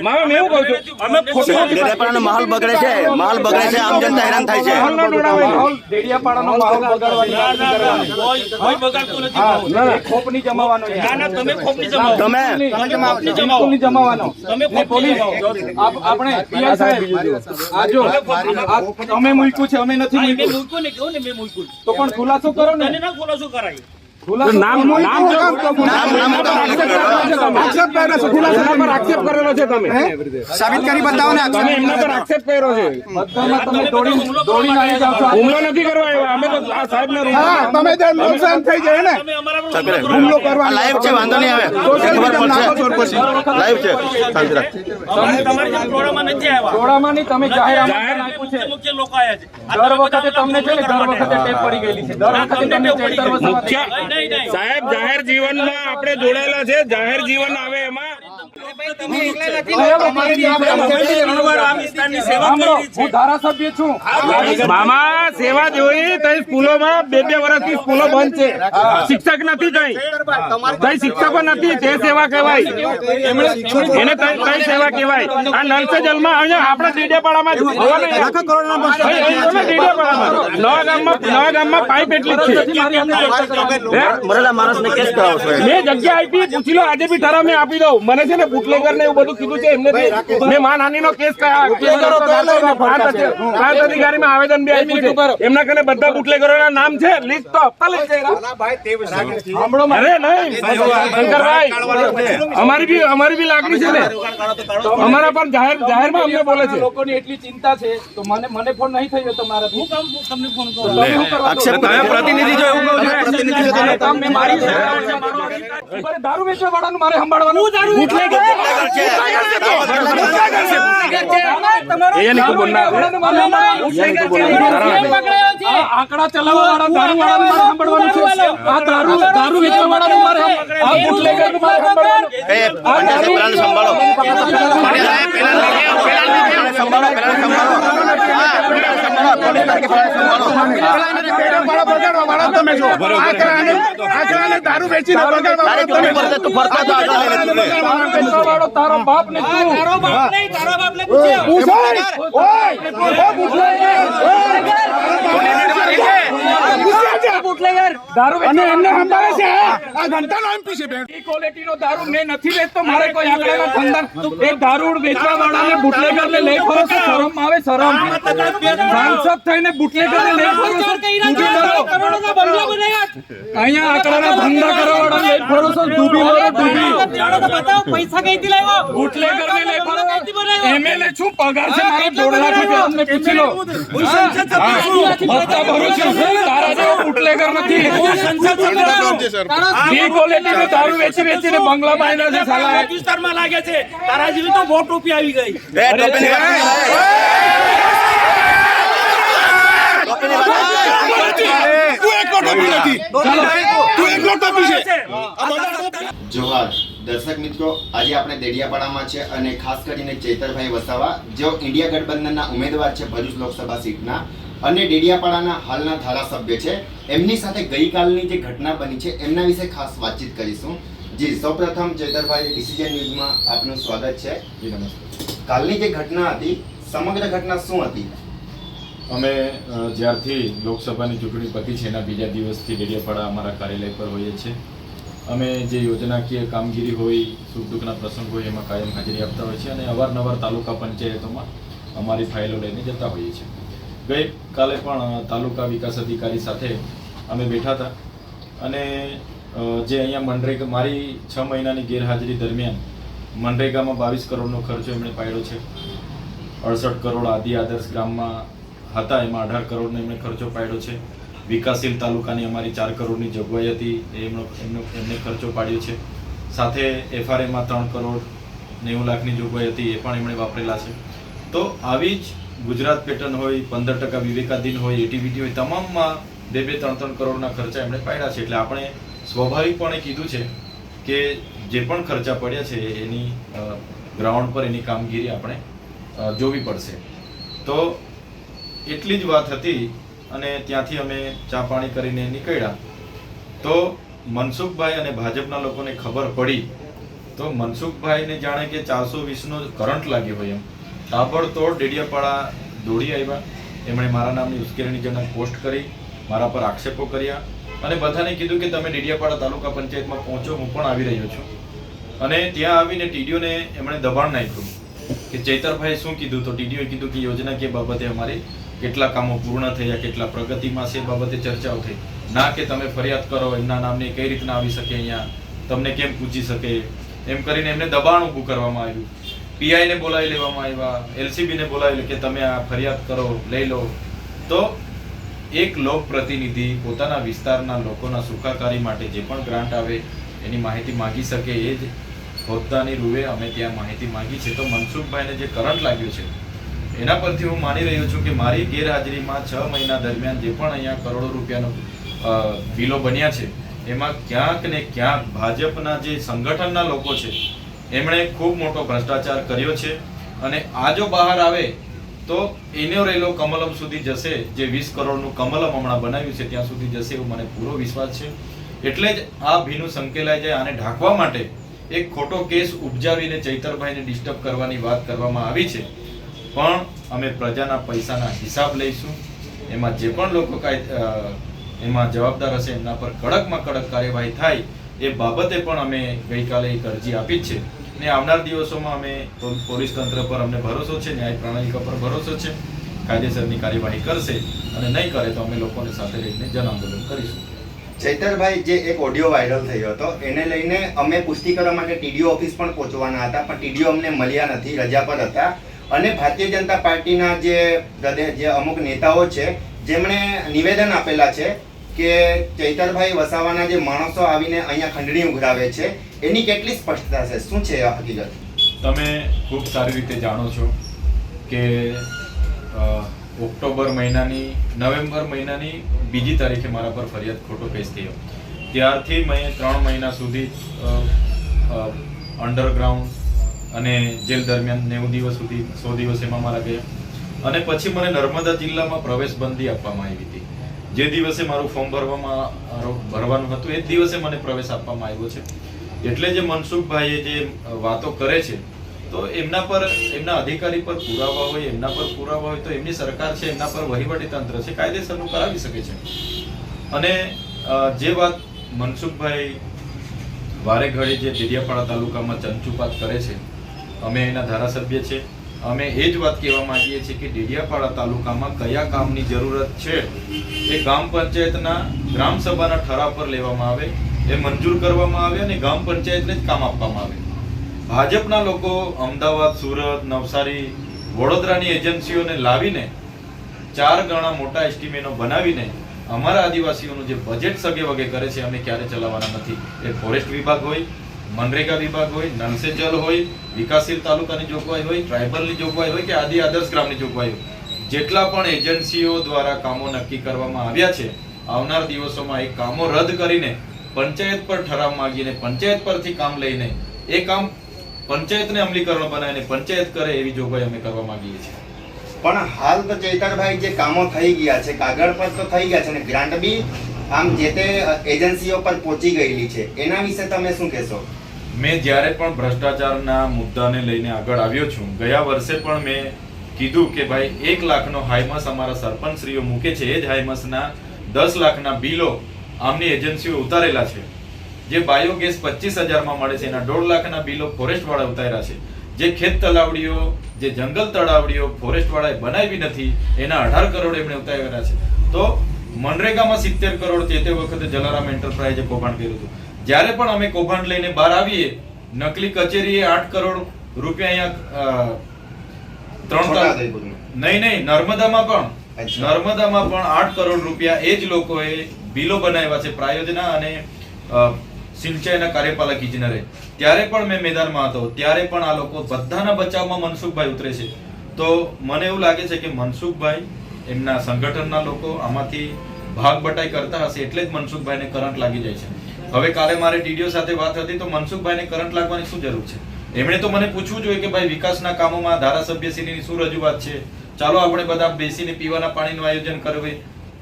મારે મેં એવું કહું છું અમે ખોટી ખોટી ડેડિયાપાડાનો માહોલ બગડે છે માહોલ બગડે છે આમ જનતા હેરાન થાય છે. માહોલ ન દોડાવાય. માહોલ ડેડિયાપાડાનો માહોલ બગાડવાની. કોઈ કોઈ બગાડતું નથી ના, ખોપ નહીં જમાવાનો છે. ના ના તમે ખોપની જમાવો. તમે બિલકુલ નહીં જમાવવાનો તમે પોલીસ, આપણે PI સાહેબ, આજો જો, અમે મૂક્યું છે અમે નથી મૂક્યું. મૂક્યું ને કેવું ને મેં મૂક્યું? તો પણ ખુલાસો કરો ને. ના ખુલાસો કરાય. નામ નામ જો નામ નામ આક્ષેપ કરેલો છે તમે. પર આક્ષેપ કરેલો છે તમે. સાબિત કરી બતાવો ને તમે એમના પર આક્ષેપ કર્યો છે. બધામાં તમે દોડી દોડીને આવી જાઓ છો. હુમલો નથી કરવા આવ્યા. અમે તો આ સાહેબના રૂમ તમે જે નુકસાન થઈ જાય ને. હુમલો કરવા લાઈવ છે. વાંધો નહીં આવે. ખબર પડશે. લાઈવ છે. શાંતિ રાખ. અમારે તમારી જેમ ટોળામાં નથી આવ્યા. ટોળામાં નહીં, તમે જાહેર આમંત્રણ છે. મુખ્ય મુખ્ય લોકો આયા છે. દર વખતે તમને છે ને દર વખતે ટેપ પડી ગયેલી છે. દર વખતે તમને ચેતર વસાવા. સાહેબ જાહેર જીવનમાં આપણે જોડાયેલા છે. જાહેર જીવન આવે એમાં. ઘણીવાર આ વિસ્તારની સેવા સાંભળો, કરી છે. હું ધારાસભ્ય છું. મામા સેવા જોઈ તઈ સ્કૂલોમાં બે બે વર્ષથી સ્કૂલો બંધ છે. શિક્ષક નથી તઈ. તઈ શિક્ષકો નથી તે સેવા કહેવાય. એને તઈ સેવા કહેવાય. આ નલ સે જલમાં અહીંયા આપણે ડીડેપાડામાં. નવા ગામમાં નવા ગામમાં પાઇપ એટલી છે મારી અંદર ચર્ચા કરવાની. હે? મરેલા માણસને કેસ કરાવો છો. મેં જગ્યા આપી પૂછી લો આજે બી ઠરાવ મેં આપી દઉં. મને છે ને બુટલેગર ને એવું બધું કીધું છે એમને મેં માનહાનિ નો કેસ પ્રાંત અધિકારી માં આવેદન બી આપ્યું છે. એમના કને બધા બુટલેગરો ના નામ છે? લિસ્ટ તો આપતા લઈ જાય અરે નહીં. શંકરભાઈ અમારી બી અમારી બી લાગણી છે ને. અમારા પણ જાહેર જાહેરમાં અમને બોલે છે. લોકોની એટલી ચિંતા છે તો મને મને ફોન નહીં થયો તમારા હું કામ તમને ફોન કરું? દો? તમે પ્રતિનિધિ જો એવું કહું છું. પ્રતિનિધિ જો તમે કામ મેં મારી છે. મારે દારૂ વેચવા વાળાનું મારે સંભાળવાનું આ આંકડા ચલાવવા વાળા દારૂ વાળાનું મારે સંભાળવાનું છે સંભાળો પેલાને સંભાળો પેલા સંભાળો દારૂ તારે બાપ ને તારો બાપ નહીં તારા અને એમને સંભાળે છે આ ઘંટાનો એમપી છે બેન. મેં નથી વેચતો. મારે કોઈ આંકડાના એ દારૂ વેચવા વાળાને બુટલેગર ને લઈ ફરો શરમ આવે શરમ. સાંસદ થઈને બુટલેગર ને છો અહીંયા આંકડાના ધંધા ડૂબી મારો ડૂબી. બતાવો પૈસા કઈથી લાવ્યો બુટલેગર ને લઈ ફરો. એમએલએ છું પગાર છે મારો દોઢ લાખ રૂપિયા અમને પૂછી લો. હપ્તા ભરું છું. તારા જેવો બુટલેગર નથી. ઈ ક્વોલિટીનો દારૂ વેચી વેચીને બંગલા બાંધ્યા છે સાલા વિસ્તારમાં લાગે છે. તારા જેવી તો વોટ રૂપિયા આવી ગઈ એ ટોપીની વાત ટોપીની વાત તું એકલો ટોપી નથી તું એકલો ટોપી છે જોહાર દર્શક મિત્રો આજે આપણે દેડિયાપાડામાં છે અને ખાસ કરીને ચેતરભાઈ વસાવા જેઓ ઇન્ડિયા ગઠબંધનના ઉમેદવાર છે ભરૂચ લોકસભા સીટના અને ડેડિયાપાડાના હાલના ધારાસભ્ય છે. એમની સાથે ગઈકાલની જે ઘટના બની છે એમના વિશે ખાસ વાતચીત કરીશું. જી સૌપ્રથમ ચેતરભાઈ ડિસિઝન ન્યૂઝમાં આપનું સ્વાગત છે. જી નમસ્તે કાલની જે ઘટના હતી સમગ્ર ઘટના શું હતી? અમે જ્યારથી લોકસભાની ચૂંટણી પતી છે, એના બીજા દિવસથી ડેડિયાપાડા અમારા કાર્યાલય પર હોઈએ છીએ. અમે જે યોજનાકીય કામગીરી હોય, સુખ દુઃખના પ્રસંગ હોય, એમાં કાયમ હાજરી આપતા હોય છે અને અવારનવાર તાલુકા પંચાયતોમાં અમારી ફાઇલો લઈને જતા હોઈએ છીએ. ગઈકાલે પણ તાલુકા વિકાસ અધિકારી સાથે અમે બેઠા હતા અને જે અહીંયા મનરેગા, મારી છ મહિનાની ગેરહાજરી દરમિયાન મનરેગામાં બાવીસ કરોડનો ખર્ચો એમણે પાડ્યો છે. અડસઠ કરોડ આદિ આદર્શ ગ્રામમાં હતા, એમાં અઢાર કરોડનો એમણે ખર્ચો પાડ્યો છે. વિકાસશીલ તાલુકાની અમારી ચાર કરોડની જોગવાઈ હતી, એમનો એમનો એમને ખર્ચો પાડ્યો છે. સાથે એફઆરએમાં ત્રણ કરોડ નેવું લાખની જોગવાઈ હતી, એ પણ એમણે વાપરેલા છે. તો આવી જ ગુજરાત પેટર્ન હોય, પંદર ટકા વિવેકાધીન હોય એટીવીટી હોય, તમામમાં બે બે ત્રણ ત્રણ કરોડના ખર્ચા એમણે પાડ્યા છે. એટલે આપણે સ્વાભાવિકપણે કીધું છે કે જે પણ ખર્ચા પડ્યા છે, એની ગ્રાઉન્ડ પર એની કામગીરી આપણે જોવી પડશે. તો એટલી જ વાત હતી અને ત્યાંથી અમે ચા પાણી કરીને નીકળ્યા. તો મનસુખભાઈ અને ભાજપના લોકોને ખબર પડી. તો મનસુખભાઈને જાણે કે ચારસો વીસનો કરંટ લાગ્યો હોય એમ. તાબડતોડ ડેડિયાપાડા દોડી આવ્યા. એમણે મારા નામની ઉશ્કેરણીજનક પોસ્ટ કરી, મારા પર આક્ષેપો કર્યા અને બધાને કીધું કે તમે ડેડિયાપાડા તાલુકા પંચાયતમાં પહોંચો, હું પણ આવી રહ્યો છું. અને ત્યાં આવીને ટીડીઓને એમણે દબાણ નાખ્યું. કે ચૈતરભાઈ શું કીધું? તો ટીડીઓએ કીધું કે યોજનાકીય બાબતે અમારી કેટલા કામો પૂર્ણ થયા, કેટલા પ્રગતિમાં છે બાબતે ચર્ચાઓ થઈ. ના કે તમે ફરિયાદ કરો, એમના નામને કઈ રીતના આવી શકે અહીંયા, તમને કેમ પૂછી શકે? એમ કરીને એમને દબાણ ઊભું કરવામાં આવ્યું. પીઆઈને બોલાવી લેવામાં આવ્યા, એલસીબીને બોલાવી કે તમે આ ફરિયાદ કરો, લઈ લો. તો એક લોક પ્રતિનિધિ પોતાના વિસ્તારના લોકોના સુખાકારી માટે જે પણ ગ્રાન્ટ આવે, એની માહિતી માગી શકે એ જ હોદ્દાની રૂએ અમે ત્યાં માહિતી માંગી છે. તો મનસુખભાઈને જે કરંટ લાગ્યું છે, એના પરથી હું માની રહ્યો છું કે મારી ગેરહાજરીમાં છ મહિના દરમિયાન જે પણ અહીંયા કરોડો રૂપિયાનો બિલો બન્યા છે, એમાં ક્યાંક ને ક્યાંક ભાજપના જે સંગઠનના લોકો છે, એમણે ખૂબ મોટો ભ્રષ્ટાચાર કર્યો છે. અને આ જો બહાર આવે, તો એનો રહેલો કમલમ સુધી જશે. જે વીસ કરોડનું કમલમ હમણાં બનાવ્યું છે, ત્યાં સુધી જશે એવો મને પૂરો વિશ્વાસ છે. એટલે જ આ ભીનું સંકેલાઈ જાય આને ઢાંકવા માટે એક ખોટો કેસ ઉપજાવીને ચૈતરભાઈને ડિસ્ટર્બ કરવાની વાત કરવામાં આવી છે. પણ અમે પ્રજાના પૈસાના હિસાબ લઈશું. એમાં જે પણ લોકો એમાં જવાબદાર હશે એમના પર કડકમાં કડક કાર્યવાહી થાય એ બાબતે પણ અમે ગઈકાલે એક અરજી આપી છે. ને આવનાર દિવસોમાં અમે પોલીસ તંત્ર પર અમને ભરોસો છે, ન્યાય પ્રણાલિકા પર ભરોસો છે, કાયદેસરની કાર્યવાહી કરશે અને નહીં કરે તો અમે લોકોને સાથે રહીને જન આંદોલન કરીશું. ચૈતરભાઈ, જે એક ઓડિયો વાયરલ થયો હતો, એને લઈને અમે પુષ્ટિ કરવા માટે ટીડીઓ ઓફિસ પણ પહોંચવાના હતા, પણ ટીડીઓ અમને મળ્યા નથી, રજા પર હતા. અને ભારતીય જનતા પાર્ટીના જે પ્રદેશ જે અમુક નેતાઓ છે, જેમણે નિવેદન આપેલા છે કે ચૈતરભાઈ વસાવાના જે માણસો આવીને અહીંયા ખંડણી ઉઘરાવે છે, એની કેટલી સ્પષ્ટતા છે? શું છે આ હકીકત? તમે ખૂબ સારી રીતે જાણો છો કે ઓક્ટોબર મહિનાની, નવેમ્બર મહિનાની બીજી તારીખે મારા પર ફરિયાદ ખોટો કેસ થયો. ત્યારથી મેં ત્રણ મહિના સુધી અંડરગ્રાઉન્ડ અને જેલ દરમિયાન નેવું દિવસ સુધી, સો દિવસ એમાં મારા ગયા. અને પછી મને નર્મદા જિલ્લામાં પ્રવેશ બંધી આપવામાં આવી હતી. જે દિવસે મારું ફોર્મ ભરવામાં ભરવાનું હતું, એ જ દિવસે મને પ્રવેશ આપવામાં આવ્યો છે. એટલે જે મનસુખભાઈએ જે વાતો કરે છે તો એમના પર, એમના અધિકારી પર પુરાવા હોય, એમના પર પુરાવા હોય તો એમની સરકાર છે, એમના પર વહીવટી તંત્ર છે કાયદેસરનું કરાવી શકે છે. અને જે વાત મનસુખભાઈ વારે ઘડી જે દેડિયાપાડા તાલુકામાં ચંચુપાત કરે છે, અમે એના ધારાસભ્ય છે. અમે એ જ વાત કહેવા માંગીએ છીએ કે ડેડિયાપાડા તાલુકામાં કયા કામની જરૂરત છે, એ ગ્રામ પંચાયતના ગ્રામ સભાના ઠરાવ પર લેવામાં આવે, એ મંજૂર કરવામાં આવે અને ગ્રામ પંચાયતને જ કામ આપવામાં આવે. ભાજપના લોકો અમદાવાદ, સુરત, નવસારી, વડોદરાની એજન્સીઓને લાવીને ચાર ગણા મોટા એસ્ટિમેટો બનાવીને અમારા આદિવાસીઓનું જે બજેટ સગે વગે કરે છે, અમે ક્યારે ચલાવવાના નથી. એ ફોરેસ્ટ વિભાગ હોય, મનરેગા વિભાગ હોય નલ હોય, વિકાસશીલ તાલુકાની જોગવાઈ હોય ટ્રાઇબલની જોગવાઈ હોય કે આદિ આદર્શ ગ્રામની જોગવાઈ હોય. જેટલા પણ એજન્સીઓ દ્વારા કામો નક્કી કરવામાં આવ્યા છે, આવનાર દિવસોમાં એ કામો રદ કરીને પંચાયત પર ઠરાવ માંગીને, પંચાયત પરથી કામ લઈને એ કામ પંચાયતને અમલીકરણ બનાવીને પંચાયત કરે એવી જોગવાઈ અમે કરવા માંગીએ છીએ. પણ હાલ તો ચૈતરભાઈ જે કામો થઈ ગયા છે કાગળ પર તો થઈ ગયા છે ને ગ્રાન્ટ બી આમ જે તે એજન્સીઓ પર પહોંચી ગયેલી છે એના વિશે તમે શું કહેશો? મેં જ્યારે પણ ભ્રષ્ટાચારના મુદ્દાને લઈને આગળ આવ્યો છું ગયા વર્ષે પણ મેં કીધું કે ભાઈ એક લાખનો હાઈમસ અમારા સરપંચશ્રીઓ મૂકે છે એ જ હાઈમસના દસ લાખના બિલો આમની એજન્સીઓ ઉતારેલા છે. જે બાયોગેસ પચીસ હજારમાં મળે છે એના દોઢ લાખના બિલો ફોરેસ્ટવાળા ઉતાર્યા છે. જે ખેત તલાવડીઓ જે જંગલ તળાવડીઓ ફોરેસ્ટવાળાએ બનાવી નથી એના અઢાર કરોડ એમણે ઉતાર્યા છે. તો મનરેગામાં સિત્તેર કરોડ તે તે વખતે જલારામ એન્ટરપ્રાઇઝે કૌભાંડ કર્યું હતું. જ્યારે પણ અમે કૌભાંડ લઈને બહાર આવીએ નકલી કચેરીએ આઠ કરોડ રૂપિયા અહીંયા ત્રણ. નહીં નહીં નર્મદામાં પણ. નર્મદામાં પણ આઠ કરોડ રૂપિયા એ જ લોકોએ બિલો બનાવ્યા છે પ્રાયોજના અને સિંચાઈના કાર્યપાલક ઇજનરે. ત્યારે પણ મેં મેદાનમાં હતો. ત્યારે પણ આ લોકો બધાના બચાવમાં મનસુખભાઈ ઉતરે છે. તો મને એવું લાગે છે કે મનસુખભાઈ એમના સંગઠનના લોકો આમાંથી ભાગ બટાઈ કરતા હશે એટલે જ મનસુખભાઈને કરંટ લાગી જાય છે. હવે કાલે મારે ટીડીઓ સાથે વાત હતી તો મનસુખભાઈને કરંટ લાગવાની શું જરૂર છે? એમણે તો મને પૂછવું જોઈએ કે ભાઈ વિકાસના કામોમાં ધારાસભ્યશ્રીની શું રજૂઆત છે? ચાલો આપણે બધા બેસીને પીવાના પાણીનું આયોજન કરવું.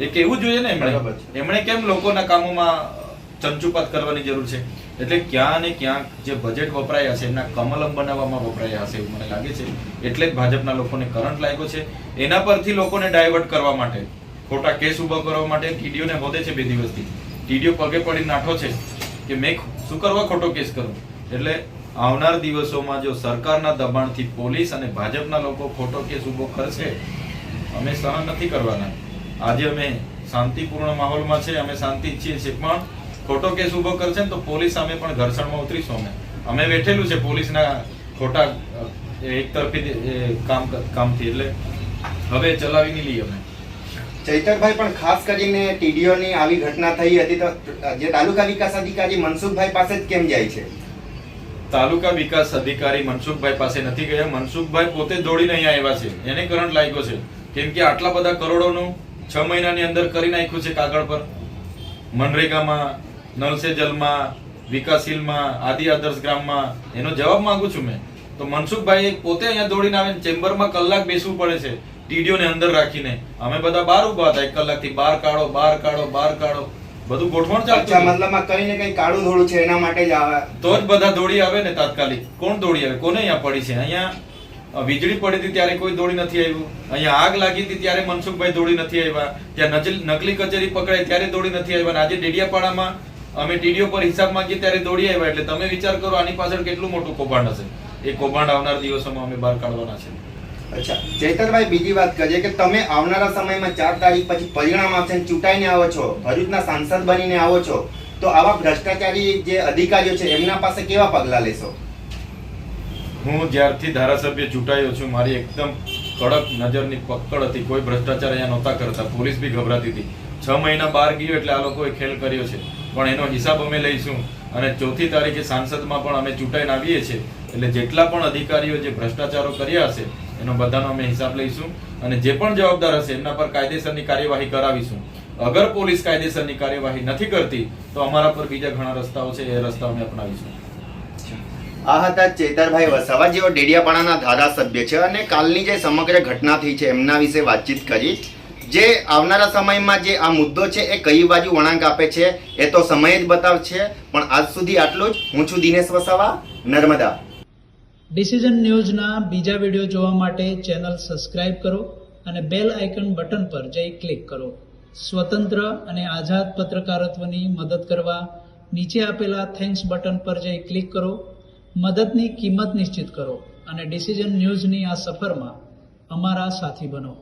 એ કેવું જોઈએ ને એમણે? એમણે કેમ લોકોના કામોમાં ચંચુપાત કરવાની જરૂર છે. એટલે ક્યાં ને ક્યાંક જે બજેટ વપરાયા છે એમના કમલમ બનાવવામાં વપરાયા હશે એવું મને લાગે છે. એટલે જ ભાજપના લોકોને કરંટ લાગ્યો છે. એના પરથી લોકોને ડાયવર્ટ કરવા માટે, ખોટા કેસ ઊભા કરવા માટે ટીડીઓને હોદે છે બે દિવસથી. ટીડીઓ પગે પડી નાઠો છે કે મેં શું કરવા ખોટો કેસ કરું? એટલે આવનાર દિવસોમાં જો સરકારના દબાણથી પોલીસ અને ભાજપના લોકો ખોટો કેસ ઊભો કરશે, અમે સહન નથી કરવાના. આજે અમે શાંતિપૂર્ણ માહોલમાં છે, અમે શાંતિ ઈચ્છીએ છીએ. પણ ખોટો કેસ ઊભો કરશે ને તો પોલીસ સામે પણ ઘર્ષણમાં ઉતરીશું અમે. અમે બેઠેલું છે પોલીસના ખોટા એક તરફી કામ કામથી. એટલે હવે ચલાવી નહીં લઈએ અમે. ચૈતરભાઈ પણ ખાસ કરીને ટીડીઓની આવી ઘટના થઈ હતી તો જે તાલુકા વિકાસ અધિકારી મનસુખભાઈ પાસે જ કેમ જાય છે? તાલુકા વિકાસ અધિકારી મનસુખભાઈ પાસે નથી ગયા. મનસુખભાઈ પોતે દોડીને અહીંયા આવ્યા છે. એને કરંટ લાગ્યો છે. કેમ કે આટલા બધા કરોડોનું છ મહિનાની અંદર કરી નાખ્યું છે કાગળ પર. મનરેગામાં નલ સે જલમાં વિકાસશીલમાં આદિ આદર્શ ગ્રામમાં એનો જવાબ માંગુ છું મેં. તો મનસુખભાઈ પોતે અહીંયા દોડીને આવે ચેમ્બરમાં કલાક બેસવું પડે છે ટીડીઓને અંદર રાખીને. અમે બધા બહાર ઊભા હતા એક કલાકથી. બહાર કાઢો બહાર કાઢો બહાર કાઢો. બધું ગોઠવણ ચાલતું. મતલબમાં કઈ ને કઈ કાળું ધોળું છે એના માટે જ આવે? તો જ બધા દોડી આવે ને તાત્કાલિક. કોણ દોડી આવે? કોને અહીંયા પડી છે? અહીંયા વીજળી પડી હતી ત્યારે કોઈ દોડી નથી આવ્યું. અહીંયા આગ લાગી હતી ત્યારે મનસુખભાઈ દોડી નથી આવ્યા. ત્યાં નકલી કચેરી પકડાય ત્યારે દોડી નથી આવ્યા. આજે ડેડિયાપાડામાં અમે ટીડીઓ પર હિસાબ માંગીએ ત્યારે દોડી આવ્યા એટલે તમે વિચાર કરો આની પાછળ કેટલું મોટું કૌભાંડ હશે. એ કૌભાંડ આવનાર દિવસોમાં અમે બહાર કાઢવાના છે. અચ્છા ચૈતરભાઈ બીજી વાત કરીએ કે તમે આવનારા સમયમાં ચાર તારીખ પછી પરિણામ આવશે ચૂંટાઈને આવો છો ભરૂચના સાંસદ બનીને આવો છો તો આવા ભ્રષ્ટાચારી જે અધિકારીઓ છે એમના પાસે કેવા પગલા લેશો? હું જ્યારથી ધારાસભ્ય ચૂંટાયો છું મારી એકદમ કડક નજરની પકડ હતી. કોઈ ભ્રષ્ટાચાર અહીંયા નહોતા કરતા. પોલીસ બી ગભરાતી હતી. છ મહિના બહાર ગયો એટલે આ લોકોએ ખેલ કર્યો છે. પણ એનો હિસાબ અમે લઈશું. અને ચોથી તારીખે સાંસદમાં પણ અમે ચૂંટાઈને આવીએ છીએ. એટલે જેટલા પણ અધિકારીઓ જે ભ્રષ્ટાચારો કર્યા હશે, એનો બધાનો અમે હિસાબ લઈશું. અને જે પણ જવાબદાર હશે, એમના પર કાયદેસરની કાર્યવાહી કરાવીશું. અગર પોલીસ કાયદેસરની કાર્યવાહી નથી કરતી, તો અમારા પર બીજા ઘણા રસ્તાઓ છે, એ રસ્તા અમે અપનાવીશું. આ હતા ચેતરભાઈ વસાવા જેઓ ડેડિયાપાડાના ધારાસભ્ય છે અને કાલની જે સમગ્ર ઘટના થઈ છે, એમના વિશે વાતચીત કરી. જે આવનારા સમયમાં જે આ મુદ્દો છે એ કઈ બાજુ વળાંક આપે છે, એ તો સમય જ બતાવશે. પણ આજ સુધી આટલું જ. હું છું દિનેશ વસાવા, નર્મદા. ડિસિઝન ન્યૂઝના બીજા વીડિયો જોવા માટે ચેનલ સબસ્ક્રાઇબ કરો અને બેલ આઇકન બટન પર જઈ ક્લિક કરો. સ્વતંત્ર અને આઝાદ પત્રકારત્વની મદદ કરવા નીચે આપેલા થેન્ક્સ બટન પર જઈ ક્લિક કરો. મદદની કિંમત નિશ્ચિત કરો અને ડિસિઝન ન્યૂઝની આ સફરમાં અમારા સાથી બનો.